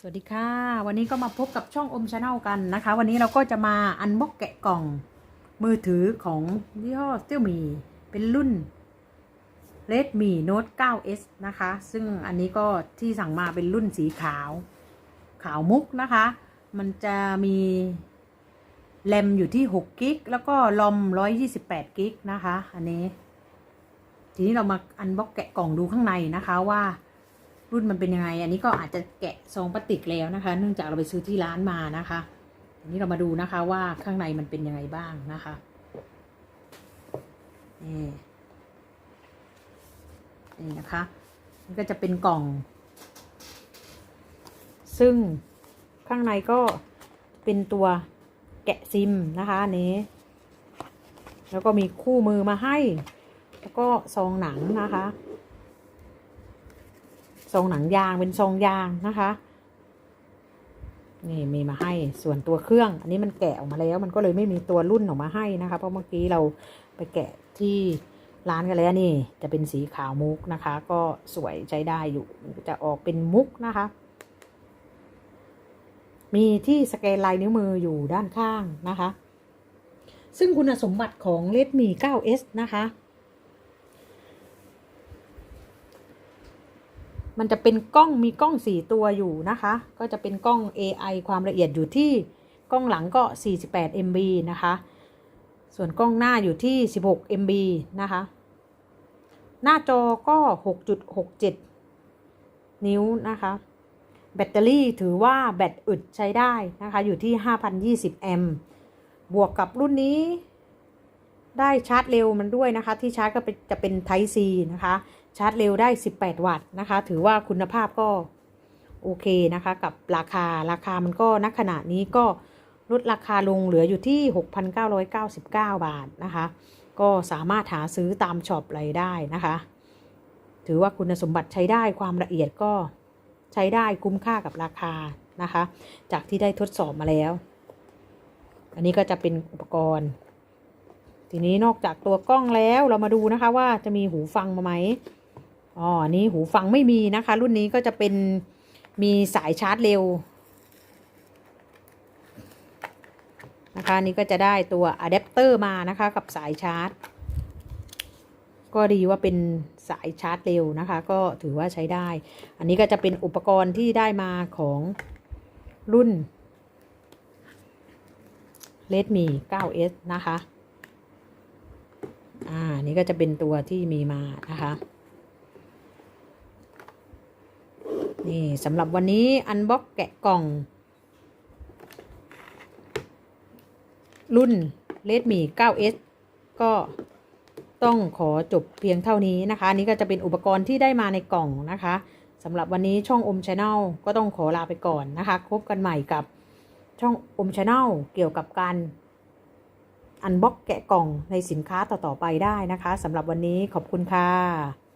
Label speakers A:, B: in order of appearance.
A: สวัสดีค่ะ วันนี้ก็มาพบกับช่องอมชาแนลกันนะคะ วันนี้เราก็จะมาอันบ็อกแกะกล่องมือถือของยี่ห้อเซี่ยมีเป็นรุ่น Redmi Note 9s นะคะ ซึ่งอันนี้ก็ที่สั่งมาเป็นรุ่นสีขาว ขาวมุกนะคะ มันจะมีแรมอยู่ที่6กิกแล้วก็ลอม128กิกนะคะ อันนี้ ทีนี้เรามาอันบ็อกแกะกล่องดูข้างในนะคะว่า รุ่นมันเป็นยังไง อันนี้ก็อาจจะแกะซองพลาสติกแล้วนะคะ เนื่องจากเราไปซื้อที่ร้านมานะคะอันนี้เรามาดูนะคะว่าข้างในมันเป็นยังไงบ้างนะคะนี่นี่นะคะนี่ก็จะเป็นกล่อง ซึ่งข้างในก็เป็นตัวแกะซิมนะคะนนี้ แล้วก็มีคู่มือมาให้ แล้วก็ซองหนังนะคะ ซองหนังยางเป็นซองยางนะคะ นี่มีมาให้ส่วนตัวเครื่อง อันนี้มันแกะออกมาแล้ว มันก็เลยไม่มีตัวรุ่นออกมาให้นะคะ เพราะเมื่อกี้เราไปแกะที่ร้านกันแล้วนี่ จะเป็นสีขาวมุกนะคะ ก็สวยใช้ได้อยู่มันจะออกเป็นมุกนะคะ มีที่สแกนลายนิ้วมืออยู่ด้านข้างนะคะ ซึ่งคุณสมบัติของ Redmi 9s นะคะ มันจะเป็นกล้องมีกล้อง 4 ตัวอยู่นะคะ ก็จะเป็นกล้อง AI ความละเอียดอยู่ที่กล้องหลังก็ 48 MB นะคะ ส่วนกล้องหน้าอยู่ที่ 16 MB นะคะ หน้าจอก็ 6.67 นิ้วนะคะ แบตเตอรี่ถือว่าแบตอึดใช้ได้นะคะ อยู่ที่ 5,020 แอมป์ บวกกับรุ่นนี้ได้ชาร์จเร็วมันด้วยนะคะ ที่ชาร์จก็จะเป็น Type C นะคะชาร์จเร็วได้ 18 วัตต์นะคะ ถือว่าคุณภาพก็โอเคนะคะ กับราคาราคามันก็ณขณะนี้ก็ลดราคาลงเหลืออยู่ที่ 6,999 บาทนะคะ ก็สามารถหาซื้อตามช็อปอะไรได้นะคะ ถือว่าคุณสมบัติใช้ได้ความละเอียดก็ใช้ได้คุ้มค่ากับราคานะคะ จากที่ได้ทดสอบมาแล้ว อันนี้ก็จะเป็นอุปกรณ์ ทีนี้นอกจากตัวกล้องแล้วเรามาดูนะคะว่าจะมีหูฟังมาไหม อ๋อนี้หูฟังไม่มีนะคะ รุ่นนี้ก็จะเป็นมีสายชาร์จเร็ว นะคะนนี้ก็จะได้ตัวอะแดปเตอร์มานะคะ กับสายชาร์จ ก็ดีว่าเป็นสายชาร์จเร็วนะคะ ก็ถือว่าใช้ได้ อันนี้ก็จะเป็นอุปกรณ์ที่ได้มาของรุ่น Redmi 9s นะคะ อ่า นี่ก็จะเป็นตัวที่มีมานะคะ นี่สำหรับวันนี้อันบ็อกแกะกล่อง รุ่น Redmi 9s ก็ต้องขอจบเพียงเท่านี้นะคะ นี้ก็จะเป็นอุปกรณ์ที่ได้มาในกล่องนะคะสำหรับวันนี้ช่องอมชาแนลก็ต้องขอลาไปก่อนนะคะพบกันใหม่กับช่องอมชาแนลเกี่ยวกับการอันบ็อกแกะกล่องในสินค้าต่อ ๆ ไปได้นะคะสำหรับวันนี้ขอบคุณค่ะ